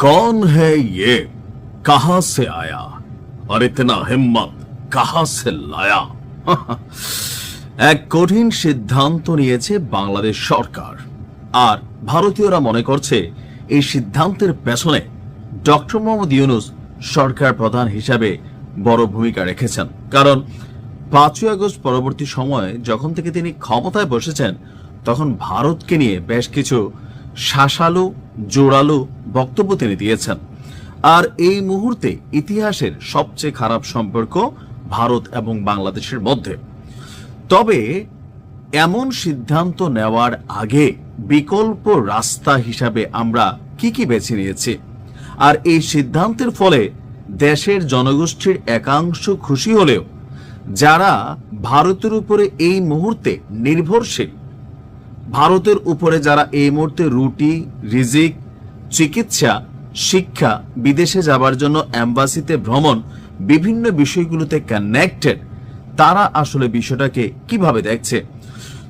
कौन है ये कहां से आया और इतना हिम्मत कहां से लाया এক কঠিন সিদ্ধান্ত নিয়েছে বাংলাদেশ সরকার আর ভারতীয়রা মনে করছে এই সিদ্ধান্তের পেছনে ডক্টর মোহাম্মদ ইউনুস সরকার প্রধান হিসাবে বড় ভূমিকা রেখেছেন কারণ পাঁচই আগস্ট পরবর্তী সময়ে যখন থেকে তিনি ক্ষমতায় বসেছেন তখন ভারতকে নিয়ে বেশ কিছু শাসালু, জোরালো বক্তব্য তিনি দিয়েছেন। আর এই মুহূর্তে ইতিহাসের সবচেয়ে খারাপ সম্পর্ক ভারত এবং বাংলাদেশের মধ্যে। তবে এমন সিদ্ধান্ত নেওয়ার আগে বিকল্প রাস্তা হিসাবে আমরা কি কি বেছে নিয়েছি? আর এই সিদ্ধান্তের ফলে দেশের জনগোষ্ঠীর একাংশ খুশি হলেও, যারা ভারতের উপরে এই মুহূর্তে নির্ভরশীল ভারতের উপরে যারা এই মুহূর্তে রুটি, রিজিক, চিকিৎসা, শিক্ষা, বিদেশে যাবার জন্য অ্যাম্বাসিতে ভ্রমণ, বিভিন্ন বিষয়গুলোতে কানেক্টেড তারা আসলে বিষয়টাকে কীভাবে দেখছে?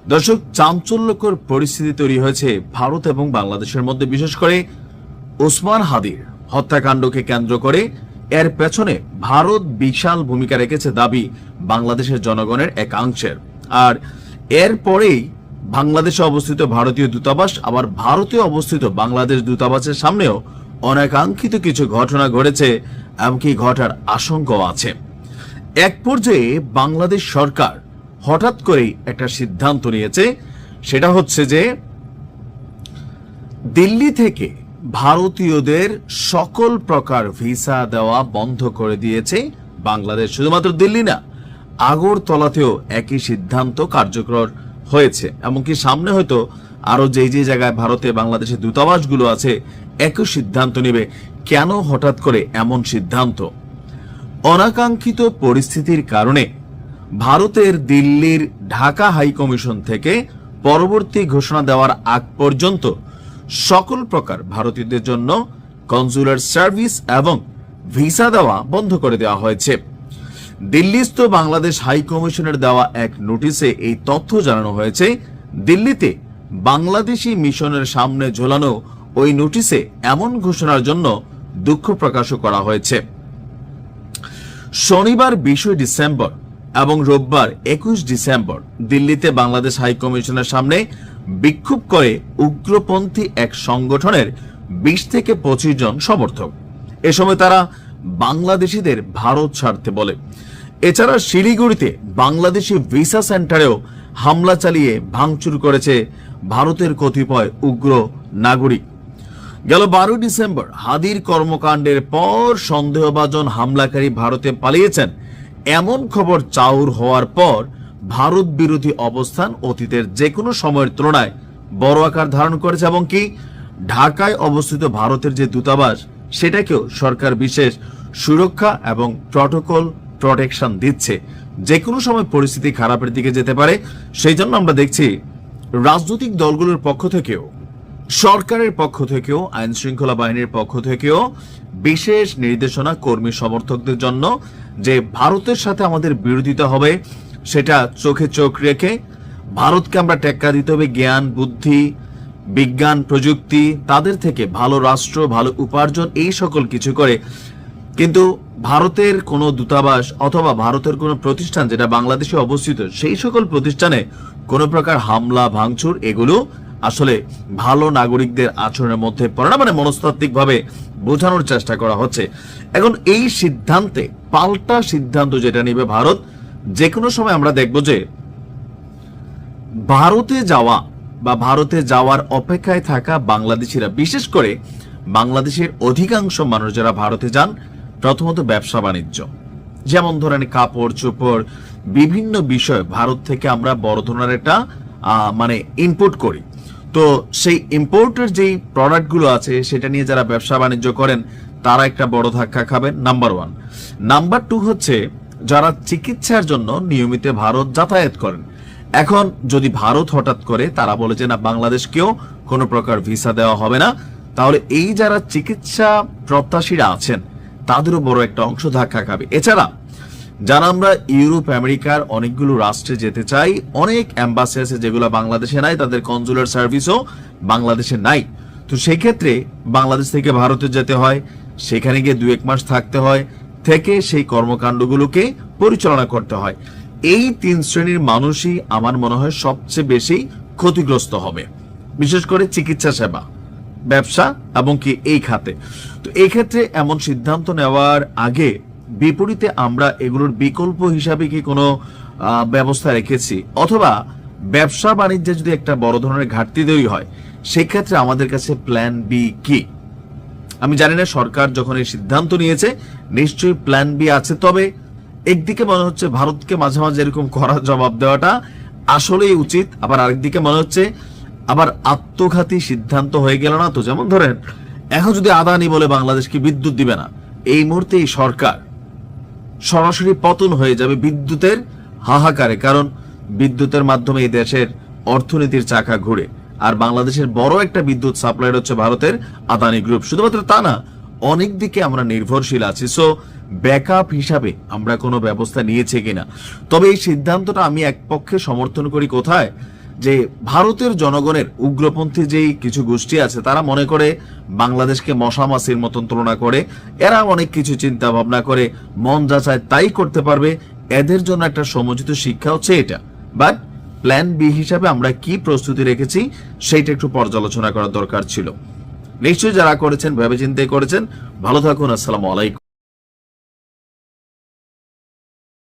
দর্শক, চাঞ্চল্যকর পরিস্থিতি তৈরি হয়েছে ভারত এবং বাংলাদেশের মধ্যে, বিশেষ করে ওসমান হাদির হত্যাকাণ্ডকে কেন্দ্র করে। এর পেছনে ভারত বিশাল ভূমিকা রেখেছে দাবি বাংলাদেশের জনগণের একাংশের। আর এরপরেই বাংলাদেশে অবস্থিত ভারতীয় দূতাবাস, আবার ভারতে অবস্থিত বাংলাদেশ দূতাবাসের সামনেও অনাকাঙ্ক্ষিত কিছু ঘটনা ঘটেছে, এমনকি ঘটার আশঙ্কাও আছে। এক পর্যায়ে বাংলাদেশ সরকার হঠাৎ করেই একটা সিদ্ধান্ত নিয়েছে, সেটা হচ্ছে যে দিল্লি থেকে ভারতীয়দের সকল প্রকার ভিসা দেওয়া বন্ধ করে দিয়েছে বাংলাদেশ। শুধুমাত্র দিল্লি না, আগরতলাতেও একই সিদ্ধান্ত কার্যকর হয়েছে। এমনকি সামনে হয়তো আরও যে যে জায়গায় ভারতে বাংলাদেশের দূতাবাসগুলো আছে, একই সিদ্ধান্ত নেবে কেন হঠাৎ করে এমন সিদ্ধান্ত? অনাকাঙ্ক্ষিত পরিস্থিতির কারণে ভারতের দিল্লির ঢাকা হাই কমিশন থেকে পরবর্তী ঘোষণা দেওয়ার আগ পর্যন্ত সকল প্রকার ভারতীয়দের জন্য কনজুলার সার্ভিস এবং ভিসা দেওয়া বন্ধ করে দেওয়া হয়েছে। দিল্লিস্থ বাংলাদেশ হাই কমিশনের দেওয়া এক নোটিশে এই তথ্য জানানো হয়েছে। দিল্লিতে বাংলাদেশি মিশনের সামনে ঝোলানো ওই নোটিশে এমন ঘোষণার জন্য দুঃখ প্রকাশও করা হয়েছে। শনিবার বিশই ডিসেম্বর এবং রোববার একুশ ডিসেম্বর দিল্লিতে বাংলাদেশ হাই কমিশনের সামনে বিক্ষোভ করে উগ্রপন্থী এক সংগঠনের বিশ থেকে পঁচিশ জন সমর্থক। এ সময় তারা বাংলাদেশিদের ভারত ছাড়তে বলে। এছাড়া শিলিগুড়িতে বাংলাদেশি ভিসা সেন্টারেও হামলা চালিয়ে ভাঙচুর করেছে ভারতের কতিপয় উগ্র নাগরিক। গেল বারোই ডিসেম্বর হাদির কর্মকাণ্ডের পর সন্দেহভাজন হামলাকারী ভারতে পালিয়েছেন। এমন খবর চাউর হওয়ার পর ভারত বিরোধী অবস্থান অতীতের যে কোনো সময়ের তুলনায় বড় আকার ধারণ করেছে এবং কি ঢাকায় অবস্থিত ভারতের যে দূতাবাস সেটাকেও সরকার বিশেষ সুরক্ষা এবং প্রটোকল প্রোটেকশন দিচ্ছে। যে কোনো সময় পরিস্থিতি খারাপের দিকে যেতে পারে সেই জন্য আমরা দেখছি রাজনৈতিক দলগুলোর পক্ষ থেকেও, সরকারের পক্ষ থেকেও আইন শৃঙ্খলা বাহিনীর পক্ষ থেকেও বিশেষ নির্দেশনা কর্মী সমর্থকদের জন্য যে ভারতের সাথে আমাদের বিরোধিতা হবে, সেটা চোখে চোখ রেখে ভারতকে আমরা টেক্কা দিতে হবে জ্ঞান, বুদ্ধি, বিজ্ঞান, প্রযুক্তি, তাদের থেকে ভালো রাষ্ট্র, ভালো উপার্জন, এই সকল কিছু করে। কিন্তু ভারতের কোনো দূতাবাস অথবা ভারতের কোনো প্রতিষ্ঠান যেটা বাংলাদেশে অবস্থিত, সেই সকল প্রতিষ্ঠানে কোনো প্রকার হামলা, ভাঙচুর, এগুলো আসলে ভালো নাগরিকদের আচরণের মধ্যে পড়ে না মানে মনস্তাত্ত্বিকভাবে বোঝানোর চেষ্টা করা হচ্ছে। এখন এই সিদ্ধান্তে, পাল্টা সিদ্ধান্ত যেটা নেবে ভারত যে কোনো সময় আমরা দেখব যে ভারতে যাওয়া বা ভারতে যাওয়ার অপেক্ষায় থাকা বাংলাদেশিরা, বিশেষ করে বাংলাদেশের অধিকাংশ মানুষ যারা ভারতে যান প্রথমত ব্যবসা বাণিজ্য। যেমন ধরেন কাপড়, চোপড়, বিভিন্ন বিষয় ভারত থেকে আমরা বড় ধরনের একটা মানে ইম্পোর্ট করি। তো সেই ইম্পোর্টের যেই প্রোডাক্টগুলো আছে, সেটা নিয়ে যারা ব্যবসা বাণিজ্য করেন, তারা একটা বড় ধাক্কা খাবেন নাম্বার ওয়ান নাম্বার টু হচ্ছে, যারা চিকিৎসার জন্য নিয়মিত ভারত যাতায়াত করেন। এখন যদি ভারত হঠাৎ করে, তারা বলে যে, না বাংলাদেশকেও কোনো প্রকার ভিসা দেওয়া হবে না। তাহলে এই যারা চিকিৎসা প্রত্যাশীরা আছেন তাদেরও বড় একটা অংশ ধাক্কা খাবে। এছাড়া, যারা আমরা ইউরোপ, আমেরিকার অনেকগুলো রাষ্ট্রে যেতে চাই, অনেক অ্যাম্বাসি আছে যেগুলো বাংলাদেশে নাই, তাদের কনজুলার সার্ভিসও বাংলাদেশে নাই। তো তো সেই ক্ষেত্রে বাংলাদেশ থেকে ভারতে যেতে হয়, সেখানে গিয়ে দু এক মাস থাকতে হয়, থেকে সেই কর্মকাণ্ডগুলোকে পরিচালনা করতে হয়। এই তিন শ্রেণির মানুষই আমার মনে হয় সবচেয়ে বেশি ক্ষতিগ্রস্ত হবে, বিশেষ করে চিকিৎসা সেবা। ব্যবসা এবং কি এই খাতে। তো এই ক্ষেত্রে এমন সিদ্ধান্ত নেওয়ার আগে বিপরীতে আমরা এগুলোর বিকল্প হিসাবে কি কোনো ব্যবস্থা রেখেছি? অথবা ব্যবসা বাণিজ্যে যদি একটা বড় ধরনের ঘাটতি তৈরি হয় সেক্ষেত্রে আমাদের কাছে প্ল্যান বি কি? আমি জানি না, সরকার যখন এই সিদ্ধান্ত নিয়েছে, নিশ্চয়ই প্ল্যান বি আছে, তবে একদিকে মনে হচ্ছে ভারতকে মাঝে মাঝে এরকম করার জবাব দেওয়াটা আসলেই উচিত, আবার আরেকদিকে মনে হচ্ছে আবার আত্মঘাতী সিদ্ধান্ত হয়ে গেল না তো? যেমন ধরেন, এখন যদি আদানি বলে বাংলাদেশকে বিদ্যুৎ দিবে না, এই মুহূর্তে এই সরকার সরাসরি পতন হয়ে যাবে বিদ্যুতের হাহাকারে, কারণ বিদ্যুতের মাধ্যমে এই দেশের অর্থনীতির চাকা ঘুরে। আর বাংলাদেশের বড় একটা বিদ্যুৎ সাপ্লাইয়ার হচ্ছে ভারতের আদানি গ্রুপ। শুধুমাত্র তা না, অনেক দিকে আমরা নির্ভরশীল আছি সো ব্যাকআপ হিসাবে আমরা কোনো ব্যবস্থা নিয়েছি কিনা? তবে এই সিদ্ধান্তটা আমি এক পক্ষে সমর্থন করি কোথায়? যে ভারতের জনগণের উগ্রপন্থী যেই কিছু গোষ্ঠী আছে, তারা মনে করে বাংলাদেশকে মশামাছির মতন তুলনা করে। এরা অনেক কিছু চিন্তা ভাবনা করে, মন যা চায় তাই করতে পারবে। এদের জন্য একটা সমুচিত শিক্ষা হচ্ছে এটা। বাট প্ল্যান বি হিসাবে আমরা কি প্রস্তুতি রেখেছি, সেইটা একটু পর্যালোচনা করার দরকার ছিল। নিশ্চয়ই যারা করেছেন, ভেবেচিন্তে করেছেন। ভালো থাকুন, আসসালামু আলাইকুম।